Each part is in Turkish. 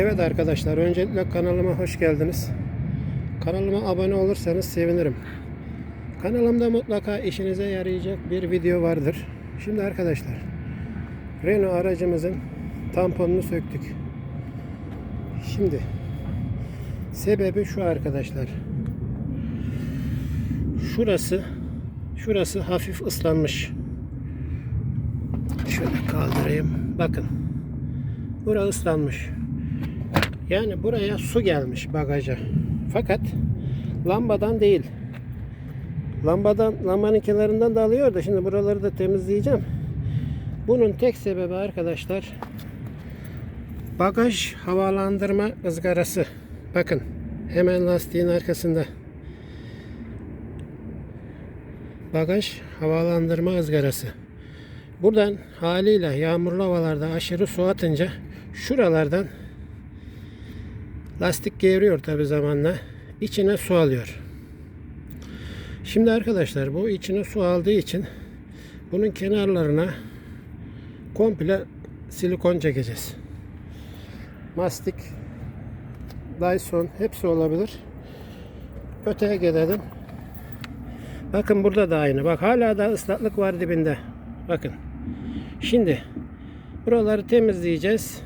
Evet arkadaşlar öncelikle kanalıma hoş geldiniz. Kanalıma abone olursanız sevinirim. Kanalımda mutlaka işinize yarayacak bir video vardır. Şimdi arkadaşlar Renault aracımızın tamponunu söktük. Şimdi sebebi şu arkadaşlar. Şurası şurası hafif ıslanmış. Şöyle kaldırayım. Bakın. Bura ıslanmış. Yani buraya su gelmiş bagaja. Fakat lambadan değil. Lambadan, lambanın kenarından da alıyor da şimdi buraları da temizleyeceğim. Bunun tek sebebi arkadaşlar bagaj havalandırma ızgarası. Bakın hemen lastiğin arkasında. Bagaj havalandırma ızgarası. Buradan haliyle yağmurlu havalarda aşırı su atınca şuralardan lastik gevriyor tabi zamanla. İçine su alıyor. Şimdi arkadaşlar bu içine su aldığı için bunun kenarlarına komple silikon çekeceğiz. Mastik, Dyson hepsi olabilir. Öteye gelelim. Bakın burada da aynı. Bak hala da ıslaklık var dibinde. Bakın. Şimdi buraları temizleyeceğiz.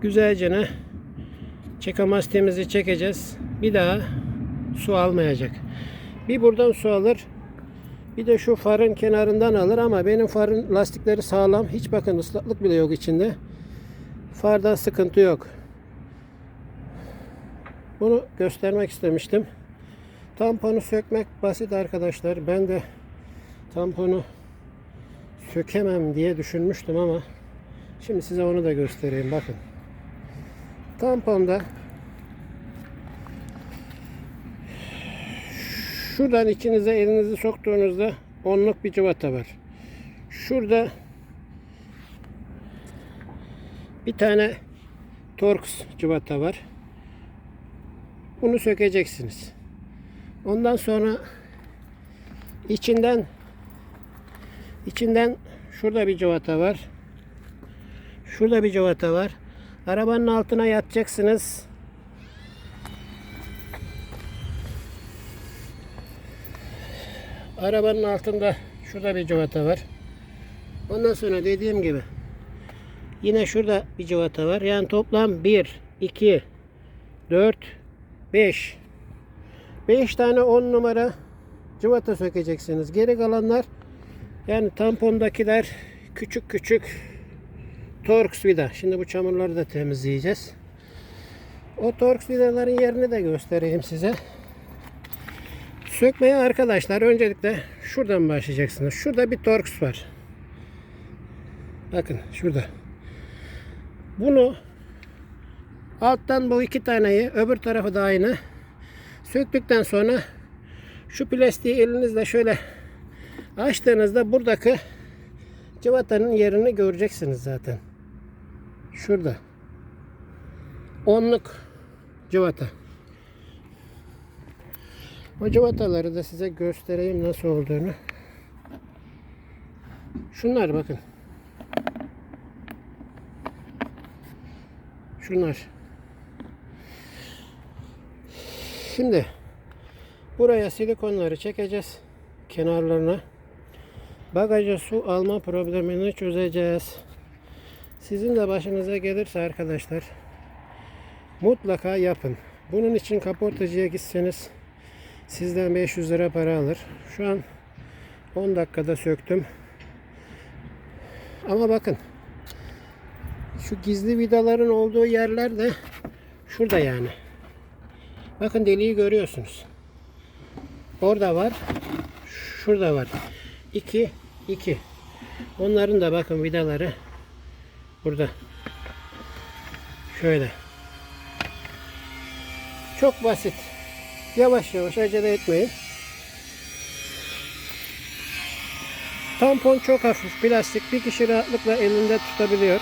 Güzelce ne? Çekamaz temizi çekeceğiz. Bir daha su almayacak. Bir buradan su alır. Bir de şu farın kenarından alır ama benim farın lastikleri sağlam. Hiç bakın ıslaklık bile yok içinde. Fardan sıkıntı yok. Bunu göstermek istemiştim. Tamponu sökmek basit arkadaşlar. Ben de tamponu sökemem diye düşünmüştüm ama şimdi size onu da göstereyim. Bakın. Tamponda şuradan içinize elinizi soktuğunuzda onluk bir cıvata var. Şurada bir tane Torx cıvata var. Bunu sökeceksiniz. Ondan sonra içinden içinden şurada bir cıvata var. Şurada bir cıvata var. Arabanın altına yatacaksınız. Arabanın altında şurada bir cıvata var. Ondan sonra dediğim gibi yine şurada bir cıvata var. Yani toplam 1, 2, 4, 5. 5 tane 10 numara cıvata sökeceksiniz. Geri kalanlar yani tampondakiler küçük küçük Torx vida. Şimdi bu çamurları da temizleyeceğiz. O Torx vidaların yerini de göstereyim size. Sökmeye arkadaşlar öncelikle şuradan başlayacaksınız. Şurada bir Torx var. Bakın şurada. Bunu alttan bu iki taneyi öbür tarafı da aynı. Söktükten sonra şu plastiği elinizle şöyle açtığınızda buradaki cıvatanın yerini göreceksiniz zaten. Şurada. Onluk cıvata. O cıvataları da size göstereyim nasıl olduğunu. Şunlar bakın. Şunlar. Şimdi buraya silikonları çekeceğiz. Kenarlarına. Bagaja su alma problemini çözeceğiz. Sizin de başınıza gelirse arkadaşlar mutlaka yapın. Bunun için kaportacıya gitseniz sizden 500 lira para alır. Şu an 10 dakikada söktüm. Ama bakın şu gizli vidaların olduğu yerler de şurada yani. Bakın deliği görüyorsunuz. Orada var. Şurada var. 2 2. Onların da bakın vidaları burada. Şöyle. Çok basit. Yavaş yavaş acele etmeyin. Tampon çok hafif plastik. Bir kişi rahatlıkla elinde tutabiliyor.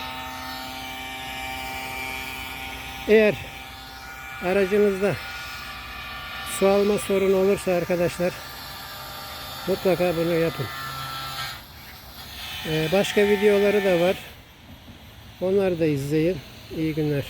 Eğer aracınızda su alma sorunu olursa arkadaşlar mutlaka bunu yapın. Ee, başka videoları da var. Onları da izleyin. İyi günler.